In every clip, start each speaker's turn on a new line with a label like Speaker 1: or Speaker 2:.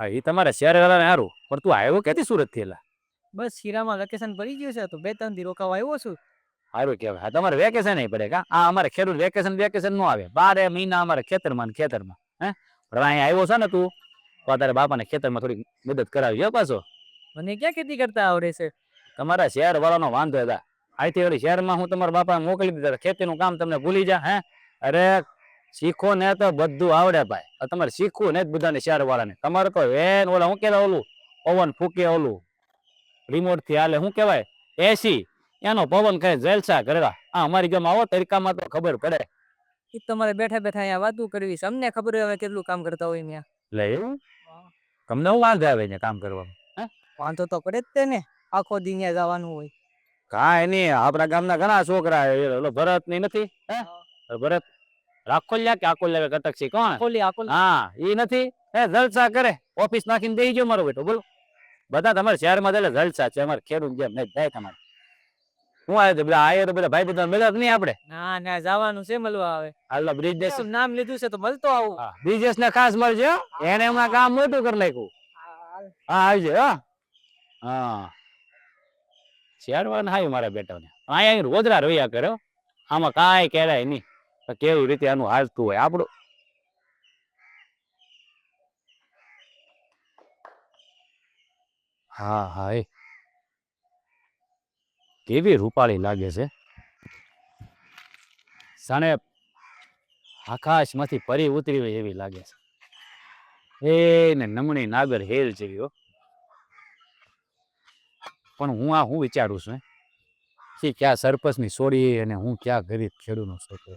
Speaker 1: હા એ તમારા શહેર વાળાને સારું. પણ તું આવ્યો ક્યાંથી સુરતથી એલા?
Speaker 2: બસ શીરામાં વેકેશન પડી ગયું છે તો બે ત્રણ દી રોકાવા આવ્યો છું.
Speaker 1: સારું કહેવાય. હા તમારે વેકેશન નહીં પડે કા? આ અમારે ખેડૂત વેકેશન વેકેશન નો આવે. બારે મહિના અમારે ખેતરમાં ને ખેતરમાં હે? પણ અહીંયા આવ્યો છે ને તું તો તારા બાપાને ખેતરમાં થોડી મદદ કરાવી હો પાછો.
Speaker 2: મને ક્યાં ખેતી કરતા આવડે છે?
Speaker 1: તમારા શહેર વાળાનો વાંધો હતા અહીંથી વળી શહેરમાં હું તમારા બાપા મોકલી દીધા ખેતીનું કામ તમને ભૂલી જા હે? અરે શીખો ને તો બધું આવડે ભાઈ. તમારે શીખવું ને બધાને શેર વાળાને તમારે તો વેન ઓલા શું કહેવાય ઓલું? પવન ફૂકે ઓલું. રિમોટથી હાલે. શું કહેવાય? એસી એનો પવન કહે જલસા કરેલા આ અમારી ગામ આવો તરીકામાં તો ખબર પડે.
Speaker 2: એ તમારે બેઠા બેઠા અહીંયા વાતું કરવી છે. અમને ખબર હોય હવે કેટલું કામ કરતા હોય અહીંયા
Speaker 1: લે એવું? તમને હું વાંધો આવે ને કામ કરવામાં?
Speaker 2: વાંધો તો પડે જ તે ને. આખો દી ત્યાં જવાનું હોય.
Speaker 1: કાંઈ નહીં. આપણા ગામના ઘણા છોકરા ભરતની નથી? હે. ભરત રાખોલિયા કે આકોલિયા કટક છે કોણ?
Speaker 2: ખોલી આખો
Speaker 1: હા એ નથી. એ જલસા કરે. ઓફિસ નાખીને દઈ ગયો મારો બેટો બોલો. બધા તમારે શહેરમાં એટલે જલસા છે અમારે ખેડૂત જેમ નહીં જાય તમારે. હું આવે તો બધા આયે તો બધા ભાઈ બધા મળ્યા નહીં આપણે?
Speaker 2: ના ના જવાનું છે મળવા આવે
Speaker 1: હાલો બ્રિજ દેશ.
Speaker 2: નામ લીધું છે તો મળતો આવું.
Speaker 1: બ્રિજેશ ને ખાસ મળજો એને હમણાં કામ મોટું કરી નાખ્યું. હા આવજો હા. હા. શહેરમાં હાય મારા બેટાને. અહીંયા રોજરા રોયા કર્યો આમાં કાંઈ કહેવાય નહીં. કેવી રીતે આનું હાલતું હોય? આપણું હા હા એ. કેવી રૂપાળી લાગે છે? જાણે આકાશમાંથી પરી ઉતરી હોય એવી લાગે છે. એ ને નમણી નાગર હેલ જેવી હો. પણ હું આ હું વિચારું છું કે ક્યાં સરપંચની છોડી અને હું ક્યાં ગરીબ ખેડૂતનો છોકરો?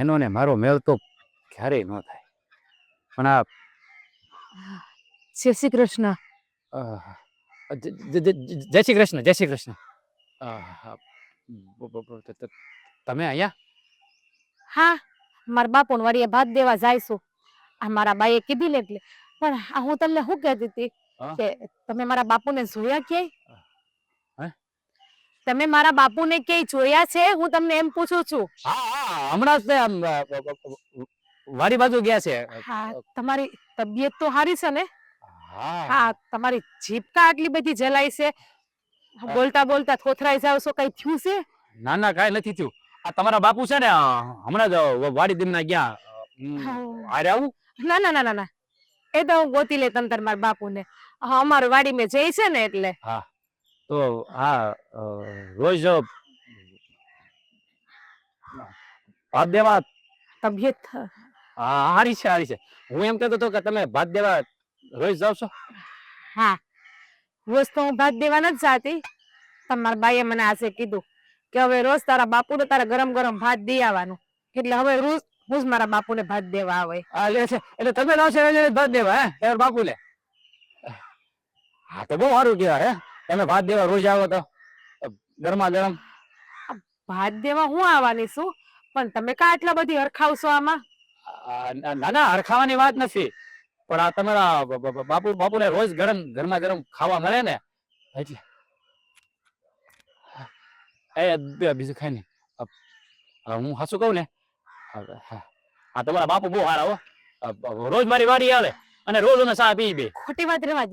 Speaker 1: એનો ને મારો મેળ તો ક્યારેય ન થાય. પણ આ
Speaker 3: જય શ્રી કૃષ્ણ.
Speaker 1: જય શ્રી કૃષ્ણ જય શ્રી કૃષ્ણ. તમે અહીંયા?
Speaker 3: હા મારા બાપ વળીએ ભાત દેવા જાયશું આ મારા બાઈએ કીધી લે એટલે. પણ હું તમને શું કહેતી હતી કે તમે મારા બાપુને જોયા? ક્યાંય? તમે મારા બાપુને ક્યાંય જોયા છે? હું તમને એમ પૂછું છું.
Speaker 1: હા હા હમણાં જ તે આમ, વાડી બાજુ ગયા છે.
Speaker 3: હા તમારી તબિયત તો સારી છે ને?
Speaker 1: હા.
Speaker 3: હા તમારી જીભકા આટલી બધી જલાઈ છે? બોલતા બોલતા થોથરાઈ જાવ છો કઈ થયું છે?
Speaker 1: ના ના કાંઈ નથી થયું. આ તમારા બાપુ છે ને હમણાં જ વાડી દીમના ગયા. આરે
Speaker 3: હા.
Speaker 1: આવું?
Speaker 3: ના ના ના ના ના. એ તો હું ગોતી લે તંતર મારા બાપુને. હા અમારું વાડી મેં જઈ છે ને એટલે.
Speaker 1: તો હા રોજ ભાત દેવા
Speaker 3: તબિયત
Speaker 1: હા, હારી છે હારી છે. હું એમ કહેતો હતો કે તમે ભાત દેવા રોજ જાવ છો?
Speaker 3: હા. રોજ તો હું ભાત દેવા નથી જાતી. તમારા મારા બાઈએ મને આજે કીધું કે હવે રોજ તારા બાપુને તારા ગરમ ગરમ ભાત દઈ આવવાનું. એટલે હવે રોજ હું જ મારા બાપુને ભાત દેવા આવે.
Speaker 1: હા છે. એટલે તમે લાવશો ભાત દેવા હે? તમારા બાપુ લે હા તો બહુ સારું કહેવાય હે? તમે ભાત દેવા રોજ આવો તો? ગરમા ગરમ.
Speaker 3: ભાત દેવા હું આવવાની છું? પણ તમે કા આટલા બધી હરખાવશો આમાં?
Speaker 1: ના ના, હરખાવાની વાત નથી. પણ આ તમારા બાપુ બાપુને રોજ ગરમ ગરમા ગરમ ખાવા મળે ને? એટલે. એ બીજું ખાઈ નહીં. હું હાસું કહું ને. આ તમારા બાપુ બહુ હારા હો. રોજ મારી વાડી આવે અને રોજ અમે ચા પી બે
Speaker 3: ખોટી વાત રહેવા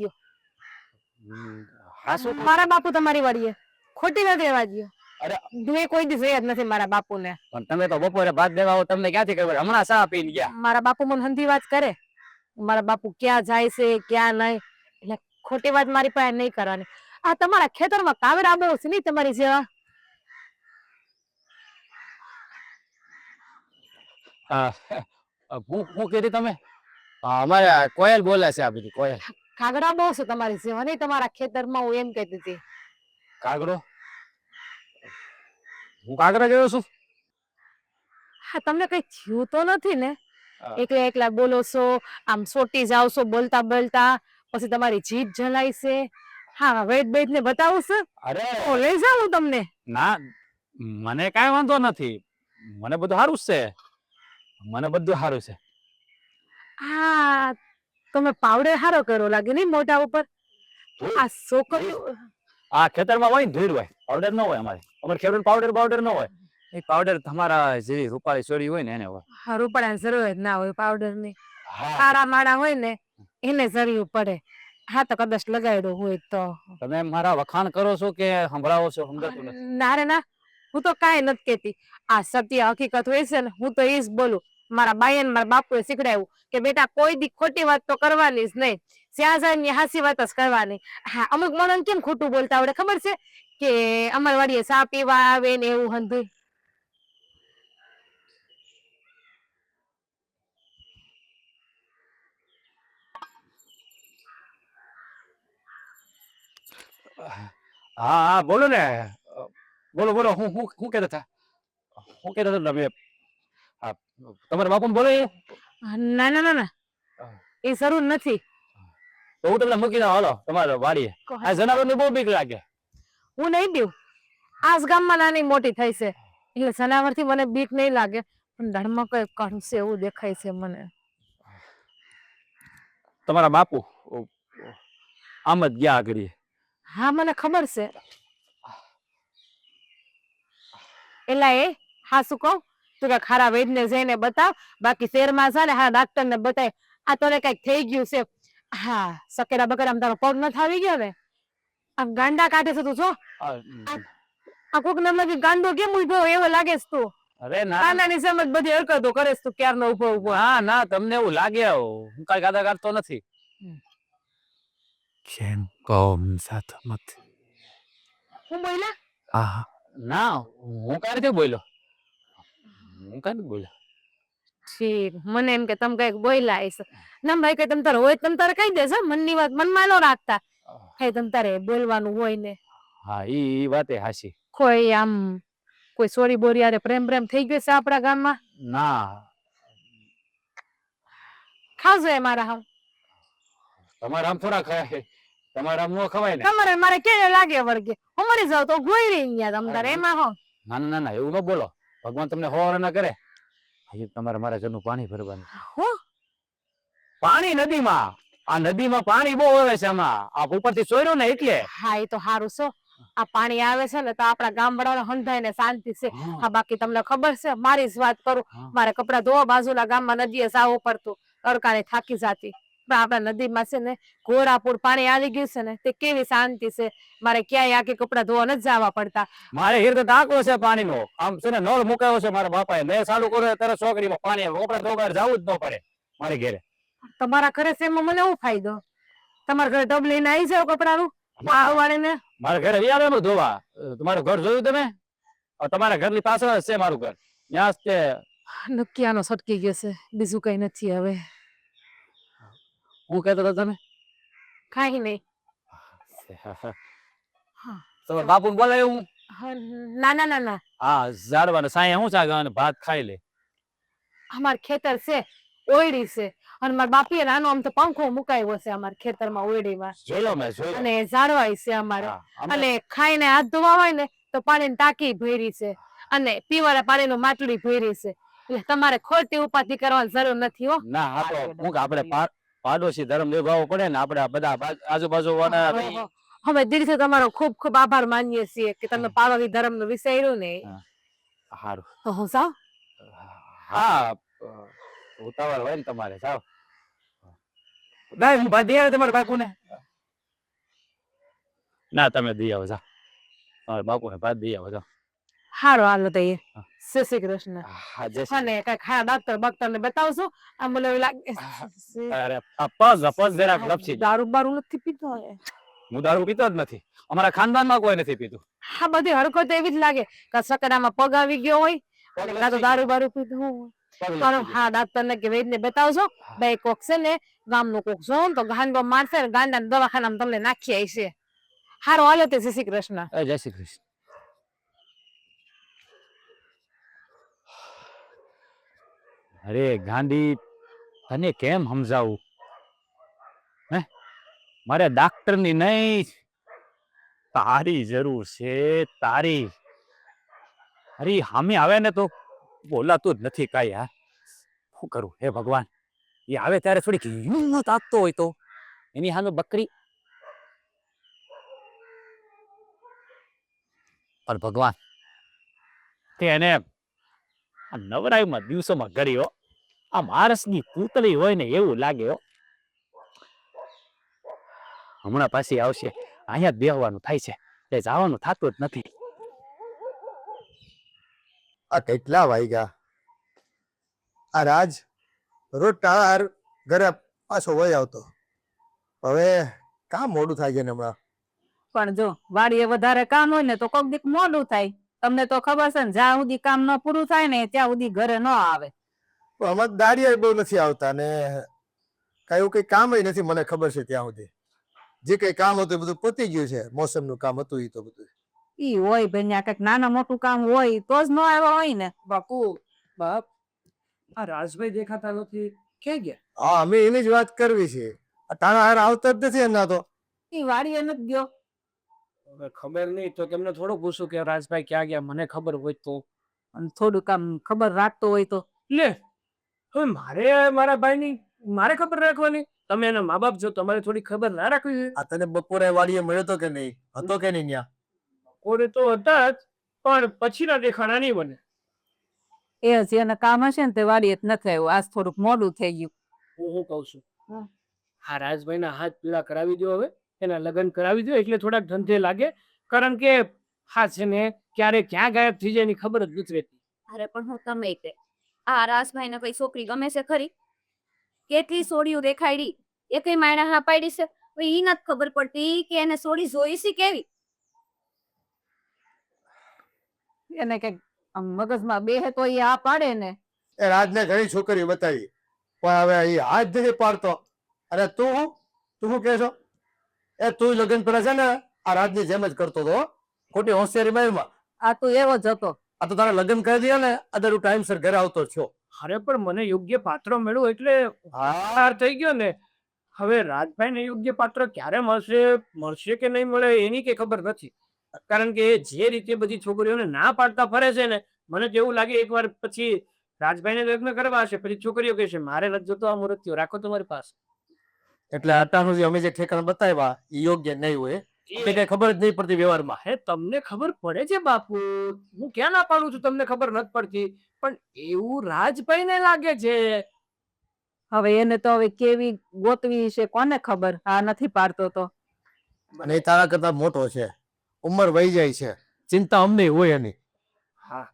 Speaker 3: દ્યો
Speaker 1: હાસું
Speaker 3: મારા બાપુ તમારી વાડીએ. ખોટી વાત રહેવા દો
Speaker 1: અરે.
Speaker 3: મેં કોઈ દિવસ યાદ નથી મારા બાપુને.
Speaker 1: પણ તમે તો બપોરે ભાત દેવા આવો તમને ક્યાંથી ખબર? હમણાં ચા પીને ગયા.
Speaker 3: મારા બાપુ મને હંધી વાત કરે. મારા બાપુ ક્યાં જાય છે ક્યાં નહીં? એટલે ખોટી વાત મારી પાસે નહીં કરવાની. આ તમારા ખેતરમાં કાવેરા બહુ છે નહીં તમારી જેવા?
Speaker 1: હું હું. કીધી તમે? અમારે કોયલ બોલે છે આ બધી કોયલ.
Speaker 3: કાગડા બહુ છે તમારી જેવા નહીં તમારા ખેતરમાં હું એમ કહેતી હતી.
Speaker 1: કાગડો? હું કાગડા ગયો છું.
Speaker 3: હા તમને કઈ થયું તો નથી ને? એકલા એકલા બોલો છો આમ સોટી જાવ છો બોલતા બોલતા પછી તમારી જીભ જલાય છે. હા વૈદ વેદ ને બતાવું છે.
Speaker 1: અરે!
Speaker 3: તો લઈ જાઉં હું તમને.
Speaker 1: ના મને કઈ વાંધો નથી. મને બધું સારું છે. મને બધું સારું છે.
Speaker 3: હા તમે પાવડર હારો કર્યો લાગે નહીં મોઢા ઉપર? આ છોકરીઓ
Speaker 1: આ ખેતરમાં હોય ને ધૂળ હોય. પાવડર ન હોય અમારે. અમારે ખેડૂત પાવડર પાવડર ન હોય. એ પાવડર તમારા જેવી રૂપાળી ચોરી હોય ને એને હોય.
Speaker 3: રૂપડા જરૂર જ ના હોય પાવડરની
Speaker 1: સારા
Speaker 3: કાળા માળા હોય ને એને જરૂર પડે. હા તો કદાચ લગાડ્યો હોય તો.
Speaker 1: તમે મારા વખાણ કરો છો કે સંભળાવો છો? સમજાતું નથી.
Speaker 3: ના રે ના હું તો કાંઈ નથી કેતી આ સત્ય હકીકત હોય છે ને હું તો એ જ બોલું. મારા બાઈ ને મારા બાપુએ શીખડાવ્યું કે બેટા, કોઈ દી ખોટી વાત તો કરવાની જ નહીં. જ્યાં જાય હાસી વાત જ કરવાની. હા, અમુક માણસ કેમ ખોટું બોલતા આવડે? ખબર છે કે અમાર વાડીએ ચા પીવા આવે ને એવું હંધુય.
Speaker 1: હા હા, બોલો ને. બોલો બોલો, હું હું હું કહેતા હતા? હું કહેતા હતા, તમે હા તમારા બાપુ બોલો એ.
Speaker 3: ના ના ના ના. એ જરૂર નથી.
Speaker 1: તો હું તમને મૂકી દઉં હાલો તમારા વાડીએ. આ જનાવર ને બહુ બીક લાગે.
Speaker 3: હું નહીં દઉં આજ ગામમાં નાની મોટી થઈ છે. એટલે જનાવરથી મને બીક નહીં લાગે. પણ ધર્મ કઈ છે એવું દેખાય છે મને.
Speaker 1: તમારા બાપુ આમ જ ગયા આગળ.
Speaker 3: હા મને ખબર છે. એલા એ હા શું કહું? તું કે ખારા વૈદ્યને જઈને બતાવ બાકી શેરમાં છે ને હા ડાક્ટર ને બતાય. આ તને કંઈક થઈ ગયું છે. હા સકેડા આમ તારો પગ ન આવી ગયો હવે? આમ ગાંડા કાઢે છે તું છો
Speaker 1: આ,
Speaker 3: કોક નામ ગાંડો કેમ ઊભો એવો લાગે છે તું?
Speaker 1: અરે ના.
Speaker 3: કાંદાની જેમ જ બધી હરકતો કરે તું ક્યારનો ઊભો ઊભો.
Speaker 1: હા ના તમને એવું લાગે હું કાંઈ ગાદા કાઢતો નથી.
Speaker 4: કેમ કોમ સાથે મત.
Speaker 3: હું બોલ્યા?
Speaker 4: હા
Speaker 1: ના હું કાંઈ નથી બોલ્યો? હું કાંઈ
Speaker 3: ઠીક. મને એમ કે તમે કંઈક બોલ્યા હશે. ના ભાઈ કઈ તમ તારે હોય તમ તારે કહી દેશે મનની વાત મનમાં ન રાખતા. કઈ તમ તારે બોલવાનું હોય ને.
Speaker 1: હા ઈ ઈ વાતે હાસી
Speaker 3: કોઈ આમ કોઈ સોરી બોરી આરે પ્રેમ પ્રેમ થઈ ગયો છે આપણા ગામમાં?
Speaker 1: ના.
Speaker 3: ખાવજો એ મારા હમ
Speaker 1: તમારા આમ થોડા ખાય તમારે નો ખવાય ને.
Speaker 3: તમારે મારે કેને લાગે વર્ગે હું મરી જાવ તો ગોઈ રહી ન્યા તમ તારે એમાં હો?
Speaker 1: ના ના ના એવું ન બોલો. ભગવાન તમને હોર ના કરે? હજી તમારે મારા ઘરનું પાણી ભરવાનું
Speaker 3: હું?
Speaker 1: પાણી નદીમાં. આ નદીમાં પાણી બહુ આવે છે આમાં. આ ઉપરથી સોયરો ને એટલે?
Speaker 3: હા એ તો હારું છો આ પાણી આવે છે ને તો આપણા ગામ વાળાને હંધાય ને શાંતિ છે. હા. બાકી તમને ખબર છે મારી જ વાત કરું. મારે કપડા ધોવા બાજુના ગામમાં નદીએ જાવું પડતું. તડકાને થાકી જાતી. પણ આપણા નદીમાં છે ને ઘોરાપુર પાણી આવી ગયું છે ને તે કેવી શાંતિ છે. મારે ક્યાંય આખી કપડા ધોવા નથી જવા પડતા.
Speaker 1: મારે હીર તો ટાંકો છે પાણીનો. આમ છે ને નળ મુકાયો છે મારા બાપાએ. મેં ચાલુ કર્યો તરત છોકરીમાં પાણી કપડા ધોવા જવું જ ન પડે મારે ઘેરે.
Speaker 3: તમારા ઘરે છે એમાં મને શું ફાયદો? તમારા ઘરે ટબ લઈને આવી જાવ કપડાનું વાળીને
Speaker 1: મારા ઘરે વ્યાવે એમ ધોવા. તમારું ઘર જોયું તમે? તમારા ઘરની પાછળ જ છે મારું ઘર. ત્યાં
Speaker 3: નક્કી આનો સટકી ગયો છે. બીજું કઈ નથી હવે.
Speaker 1: હું કહેતો હતો તમે
Speaker 3: કાંઈ નહીં.
Speaker 1: તો બાપુ બોલાય હું?
Speaker 3: હા, ના ના ના ના.
Speaker 1: હા ઝાડવાને સાંયે હું ચાગે અને ભાત ખાઈ લે.
Speaker 3: અમાર ખેતર છે ઓયડી છે. અને મારા બાપીએ નાનો આમ તો પંખો મુકાયો છે અમારા ખેતરમાં ઓયડીમાં.
Speaker 1: જોયો મેં લો.
Speaker 3: અને ઝાડવાય છે અમારે.
Speaker 1: હા, અમે-
Speaker 3: અને ખાઈને હાથ ધોવા હોય ને તો પાણીની ટાંકી ભરી છે. અને પીવાના પાણીનું માટલી ભરી છે. એટલે તમારે ખોટી ઉપાધિ કરવાની જરૂર નથી હો.
Speaker 1: ના આ તો હું કે આપણે પા- પાડોશી ધર્મ નિભાવવો પડે ને આપણે બધા આજુબાજુ વાળા.
Speaker 3: અમે દિલથી તમારો ખૂબ ખૂબ આભાર માનીએ છીએ કે તમે પાડોશી ધર્મ નો વિષય રહ્યો ને
Speaker 1: હારું.
Speaker 3: તો હું સાવ
Speaker 1: હા ઉતાવળ હોય ને તમારે સાવ ના હું ભાઈ દઈ આવે તમારા બાપુને. ના તમે દઈ આવો જાઓ. બાપુ ને ભાત દઈ આવો જાઓ.
Speaker 3: હારો હાલો તો શ્રી શ્રી કૃષ્ણ. અને કઈ ખાયા ડાક્ટર બાક્ટર ને બતાવશો. આ મને એવું લાગે
Speaker 1: અરે પગ પગ જરાક લપસી
Speaker 3: દારૂ બારૂ નથી પીતો હે
Speaker 1: હું દારૂ પીતો જ નથી. અમારા ખાનદાનમાં કોઈ નથી પીતું.
Speaker 3: હા બધી હરકત એવી જ લાગે. કે સકડામાં પગ આવી ગયો હોય કાં તો દારૂ બારૂ પીધું હોય. હા ડાક્ટર ને કે વૈદ ને બતાવશો બે કોક છે ને ગામનું કોક છો ને તો ગાંડો મારશે ને ગાંડા દવાખાનામાં તમને નાખી આવશે હારો હાલો તે શ્રી કૃષ્ણ.
Speaker 1: જય શ્રી કૃષ્ણ. અરે ગાંધી, તને કેમ સમજાવું? હે? મારે ડાક્ટરની નહીં તારી જરૂર છે, તારી. અરે, હામે આવે ને તો? બોલાતું જ નથી કાંઈ, હા? શું કરું, હે ભગવાન? એ આવે ત્યારે થોડીક હિંમત આપતો હોય તો. એની સામે બકરી. પણ ભગવાન, તે એને આ નવરાઈમાં દિવસોમાં ગર્યો આ માણસની પૂતળી હોય ને એવું લાગે હમણાં પાછી આવશે. અહીંયા બેહવાનું થાય છે. એ જવાનું થતું જ નથી.
Speaker 5: આ કેટલા વાગ્યા? આ રાજ રોજ તાર ઘરે પાછો વહી આવતો. હવે કામ મોડું થાય છે ને હમણાં?
Speaker 6: પણ જો વાડીએ વધારે કામ હોય ને તો કોક દીક મોડું થાય. તમને તો ખબર છે ને જ્યાં સુધી કામ ન પૂરું થાય ને ત્યાં સુધી ઘરે ન આવે.
Speaker 5: પણ અમારે દાડિયા બહુ નથી આવતા ને કઈ કઈ કામ નથી મને ખબર છે ત્યાં સુધી. જે કઈ કામ હતું બધું પતી ગયું છે મોસમનું કામ હતું એ તો બધું.
Speaker 6: ઈ હોય ભાઈ ત્યાં કંઈક નાના મોટું કામ હોય તો જ ન આવ્યા હોય ને.
Speaker 2: બાપુ બાપ આ રાજભાઈ દેખાતા નથી ક્યાં ગયા?
Speaker 5: હા અમે એની જ વાત કરવી છે. આ તારા હાર આવતા જ નથી એના તો.
Speaker 6: ઈ વાડીએ નથી ગયો.
Speaker 2: હવે ખબર નહીં તો તેમને થોડું પૂછું કે રાજભાઈ ક્યાં ગયા? મને ખબર હોય તો.
Speaker 6: અને થોડુંક આમ ખબર રાખતો હોય તો.
Speaker 2: લે હવે મારે મારા ભાઈની મારે ખબર રાખવાની? તમે એના મા બાપ છો તમારે થોડી ખબર ના રાખવી જોઈએ
Speaker 5: આ તને બપોરે વાડીએ મળ્યો તો કે નહીં હતો કે નહીં ત્યાં
Speaker 2: બપોરે તો હતા જ પણ પછીના દેખાણા નહીં બને.
Speaker 6: એ હજી એને કામ હશે ને તે વાડીએ જ નથી આવ્યો. આજ થોડુંક મોડું થઈ ગયું.
Speaker 2: હું હું કહું છું. હા. રાજભાઈના હાથ પીળા કરાવી દો હવે. એના લગ્ન કરાવી દો એટલે થોડાક ધંધે લાગે. કારણ કે હા છે ને ક્યારે ક્યાં ગાયબ થઈ જાય એની ખબર જ નથી રહેતી.
Speaker 7: અરે પણ હું તમે કે આ રાસભાઈ ને કઈ છોકરી ગમે છે ખરી? કેટલી સોડીઓ દેખાડી એ કઈ માયણા હા પાડી છે. ઈ નથી ખબર પડતી કે એને સોડી જોઈ છે કેવી?
Speaker 6: એને કંઈક આમ બે હે તો એ આ પાડે ને.
Speaker 5: એ રાજને ઘણી છોકરીઓ બતાવી પણ હવે એ હાથ નથી પાડતો. અરે તું તું શું કે છો? એ તું લગ્ન પેલા છે ને આ રાજની જેમ જ કરતો હતો ખોટી હોશિયારી માં
Speaker 6: આ તું એવો જ હતો.
Speaker 5: આ તો તારે લગ્ન કરી દે ને અદર તું ટાઈમસર ઘરે આવતો છો.
Speaker 2: અરે પણ મને યોગ્ય પાત્ર મળ્યું એટલે હાર થઈ ગયો ને. હવે રાજભાઈ ને યોગ્ય પાત્ર ક્યારે મળશે મળશે કે નહીં મળે એની કે ખબર નથી. કારણ કે જે રીતે બધી છોકરીઓને ના પાડતા ફરે છે ને મને તો એવું લાગે એકવાર પછી રાજભાઈને લગ્ન કરવા હશે પછી છોકરીઓ કહેશે મારે નથી જોતો આ મુહૂર્ત થયો રાખો તમારી પાસે.
Speaker 5: એટલે અત્યાર સુધી અમે જે ઠેકાણ બતાવ્યા એ યોગ્ય નહીં હોય. એટલે કઈ ખબર જ નહીં પડતી વ્યવહારમાં.
Speaker 2: હે તમને ખબર પડે છે બાપુ? હું ક્યાં ના પાડું છું? તમને ખબર નથી પડતી. પણ એવું રાજભાઈને લાગે છે.
Speaker 6: હવે એને તો હવે કેવી ગોતવી છે કોને ખબર? આ નથી પાડતો તો.
Speaker 5: અને એ તારા કરતા મોટો છે. ઉંમર વહી જાય છે. ચિંતા અમને હોય એની.
Speaker 2: હા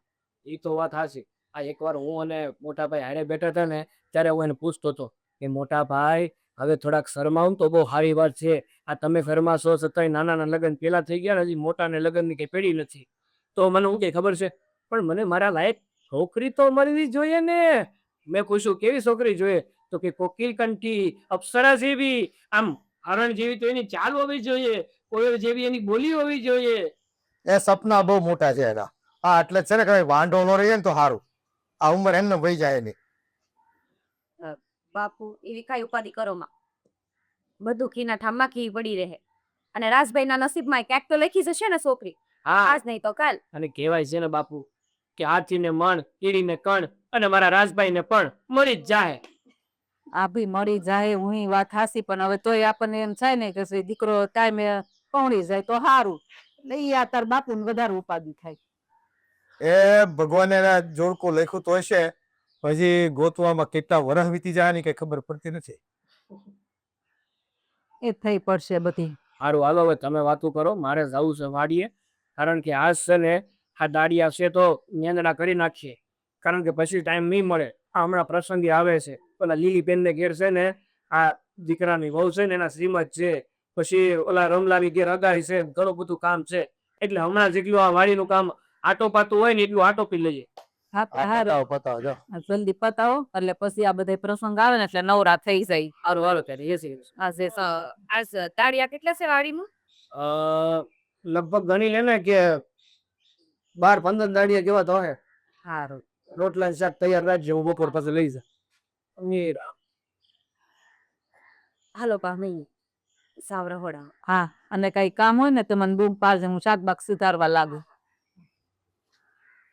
Speaker 2: એ તો વાત હાચી. આ એકવાર હું અને મોટા ભાઈ હારે બેઠા હતા ને ત્યારે હું એને પૂછતો હતો કે મોટા ભાઈ હવે થોડાક શરમાવું તો બહુ સારી વાત છે. આ તમે શરમાશો છતાંય નાનાના લગ્ન પહેલાં થઈ ગયા હજી મોટાને લગ્નની કંઈ પેઢી નથી. તો મને હું કંઈ ખબર છે? પણ મને મારા લાયક છોકરી તો મળવી જોઈએ ને. મેં પૂછ્યું કેવી છોકરી જોઈએ? તો કે, કોકિલ કંઠી, અપ્સરા જેવી. આમ હરણ જેવી તો એની ચાલ હોવી જોઈએ. કોઈ જેવી એની બોલી હોવી જોઈએ.
Speaker 5: એ સપના બહુ મોટા છે એના. હા એટલે છે ને, કઈ વાંઢો ન રહે ને તો સારું. આ ઉંમર એમને વહી જાય એની.
Speaker 7: બાપુ એવી કાંઈ ઉપાધિ કરોમાં? બધું ઘીના ઠામમાં ઘી પડી રહે. અને રાજભાઈના નસીબમાં ક્યાંક તો લખી જશે ને છોકરી.
Speaker 2: હા.
Speaker 7: આજ નહીં તો કાલ.
Speaker 2: અને કહેવાય છે ને બાપુ કે હાથીને મણ કીડીને કણ અને મારા રાજભાઈને પણ મરી જ જાય
Speaker 6: આ ભી મળી જાય હું વાત હાસી પણ હવે તોય આપણને એમ થાય ને કે છે દીકરો ટાઈમે પહોંચી જાય તો સારું એટલે ઈ આ તાર બાપુને વધારે ઉપાધિ થાય.
Speaker 5: એ ભગવાને એના જોડકો લખ્યું તો હશે પછી ગોતવામાં કેટલા વરસ વીતી જાય ની કઈ ખબર પડતી નથી.
Speaker 6: એ થઈ પડશે બધી.
Speaker 2: સારું હાલો હવે તમે વાતું કરો મારે જવું છે વાડીએ. કારણ કે આજ છે ને આ દાડિયા છે તો નિયંદણા કરી નાખીએ. કારણ કે પછી ટાઈમ નહીં મળે. આ હમણાં પ્રસંગી આવે છે. પેલા લીલી બેનને ઘેર છે ને આ દીકરાની વહુ છે ને એના શ્રીમત છે. પછી ઓલા રમલાની ઘેર અગારી છે ઘણું બધું કામ છે. એટલે હમણાં જેટલું આ વાડીનું કામ આટો પાતું હોય ને એટલું આટો પી લઈએ.
Speaker 5: પતાવો પતાવો જો.
Speaker 6: જલ્દી પતાવો. એટલે પછી આ બધા પ્રસંગ આવે ને એટલે નવરા થઈ જાય.
Speaker 2: સારું હાલો ત્યારે એ છે
Speaker 6: આ જે
Speaker 7: તાળિયા કેટલા છે વાડીમાં?
Speaker 2: અ, લગભગ ગણી લે ને કે બાર પંદર દાડિયા કેવા તો હે.
Speaker 6: હારું.
Speaker 2: રોટલા શાક તૈયાર રાખજે હું બપોર પાસે લઈ જા
Speaker 7: હાલો પા મઈ સાવ રહોડા
Speaker 6: હા અને કઈ કામ હોય ને તો મને બૂમ પાડજે હું શાકબાક સુધારવા લાગુ.